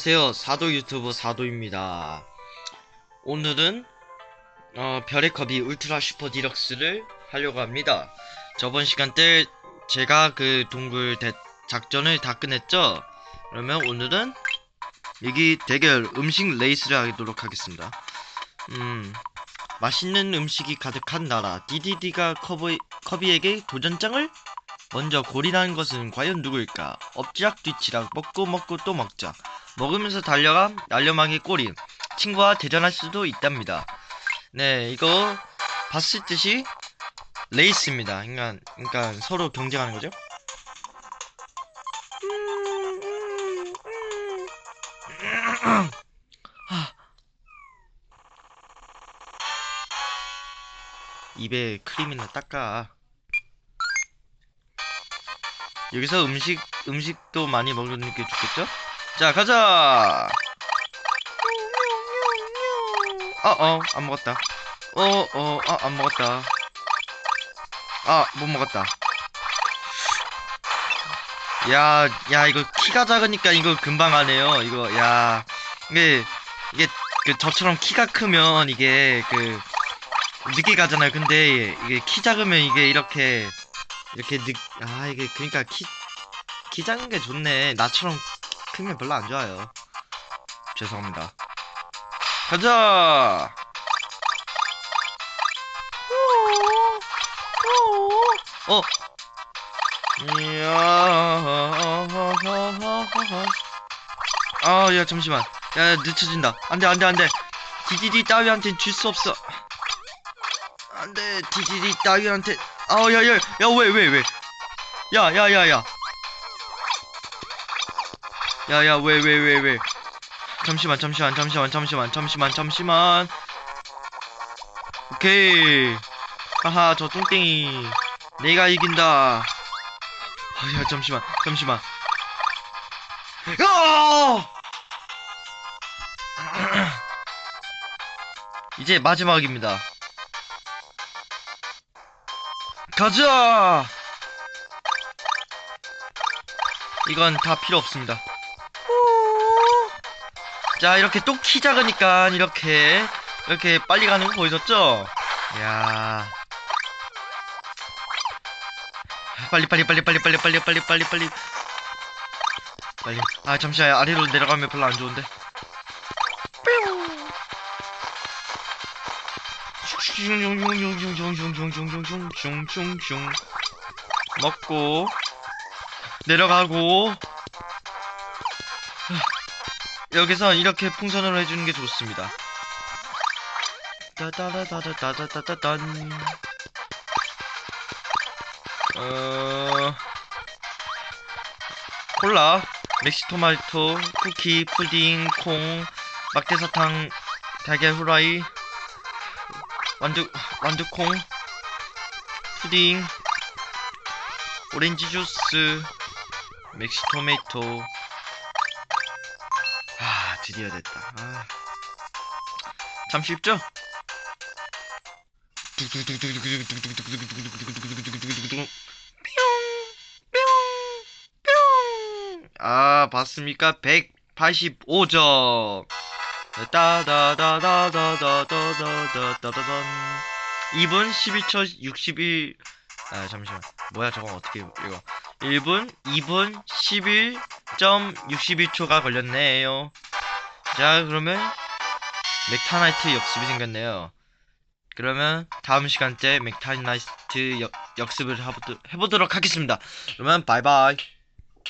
안녕하세요. 사도 유튜버 사도입니다. 오늘은 어, 별의 컵이 울트라 슈퍼 디럭스를 하려고 합니다. 저번 시간 때 제가 그 동굴 대, 작전을 다 끝냈죠? 그러면 오늘은 여기 대결 음식 레이스를 하도록 하겠습니다. 음 맛있는 음식이 가득한 나라 DDD가 커비, 커비에게 도전장을 먼저 고리라는 것은 과연 누구일까 엎지락 뒤치락 먹고 먹고 또 먹자 먹으면서 달려가 날려막이 꼬리 친구와 대전할 수도 있답니다. 네, 이거 봤을 듯이 레이스입니다. 그러니까, 그러니까 서로 경쟁하는 거죠. 아. 입에 크림이나 닦아. 여기서 음식 음식도 많이 먹는 게 좋겠죠? 자 가자! 어어 안 먹었다. 어어 아, 안 먹었다. 아 못 먹었다. 야 야 이거 키가 작으니까 이거 금방 하네요 이거. 야 이게 이게 그 저처럼 키가 크면 이게 그 늦게 가잖아요. 근데 이게 키 작으면 이게 이렇게 이렇게 늦아 이게 그러니까 키 키 작은 게 좋네 나처럼 크면 별로 안 좋아요. 죄송합니다. 가자! 어! 이야, 아, 야, 잠시만. 야, 늦춰진다. 안 돼, 안 돼, 안 돼. 디디디 따위한텐 줄수 없어. 안 돼, 디디디 따위한테. 아, 야, 야, 야, 왜, 왜, 왜. 야, 야, 야, 야. 야야 왜 왜 왜 왜? 잠시만 잠시만 잠시만 잠시만 잠시만 잠시만. 오케이. 하하 저 뚱땡이. 내가 이긴다. 아야 잠시만 잠시만. 야! 이제 마지막입니다 가자. 이건 다 필요 없습니다. 자 이렇게 또 키 작으니까 이렇게 이렇게 빨리 가는 거 보이셨죠? 야. 빨리 빨리 빨리 빨리 빨리 빨리 빨리 빨리 빨리. 빨리. 아 잠시만 아래로 내려가면 별로 안 좋은데. 슝 슝슝슝슝슝슝슝슝슝슝슝 먹고 내려가고 여기서 이렇게 풍선으로 해주는 게 좋습니다. 따다다다다다다다단. 어, 콜라, 멕시토마토, 쿠키, 푸딩, 콩, 막대사탕, 달걀 후라이, 완두, 완두콩, 푸딩, 오렌지 주스, 멕시 토메이토, 아 드디어 됐다 아. 참 쉽죠? 아 봤습니까? 185점 따다다다다다다다다다단 2분 12초 61 아 잠시만 뭐야 저건 어떻게 이거 1분 2분 11.61초가 걸렸네요. 자 그러면 맥타나이트 역습이 생겼네요. 그러면 다음 시간째 맥타나이트 역, 역습을 해보도, 해보도록 하겠습니다. 그러면 바이바이